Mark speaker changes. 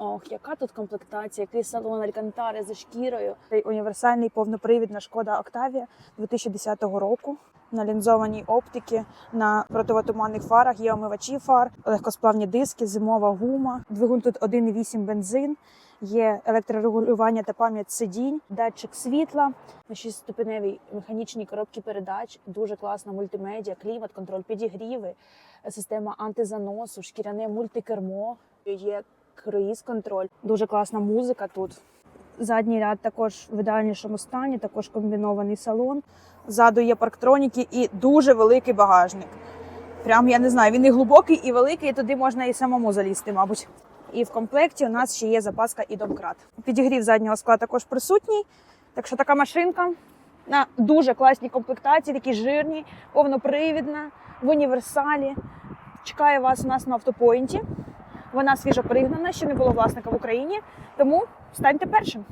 Speaker 1: Ох, яка тут комплектація, який салон Алькантари зі шкірою. Цей універсальний повнопривідна шкода Октавія 2010 року. На лінзованій оптики, на противотуманних фарах є омивачі фар, легкосплавні диски, зимова гума. Двигун тут 1,8 бензин. Є електрорегулювання та пам'ять сидінь, датчик світла, на 6-ступеневій механічній коробці передач, дуже класна мультимедіа, клімат, контроль підігріви, система антизаносу, шкіряне мультикермо, є круїз-контроль, дуже класна музика тут. Задній ряд також в ідеальнішому стані, також комбінований салон. Ззаду є парктроніки і дуже великий багажник. Прям я не знаю, він і глибокий, і великий, і туди можна і самому залізти, мабуть. І в комплекті у нас ще є запаска і домкрат. Підігрів заднього скла також присутній. Так що така машинка на дуже класній комплектації, такі жирні, повнопривідна, в універсалі. Чекає вас у нас на автопоінті. Вона свіжо пригнана, ще не було власника в Україні. Тому станьте першим.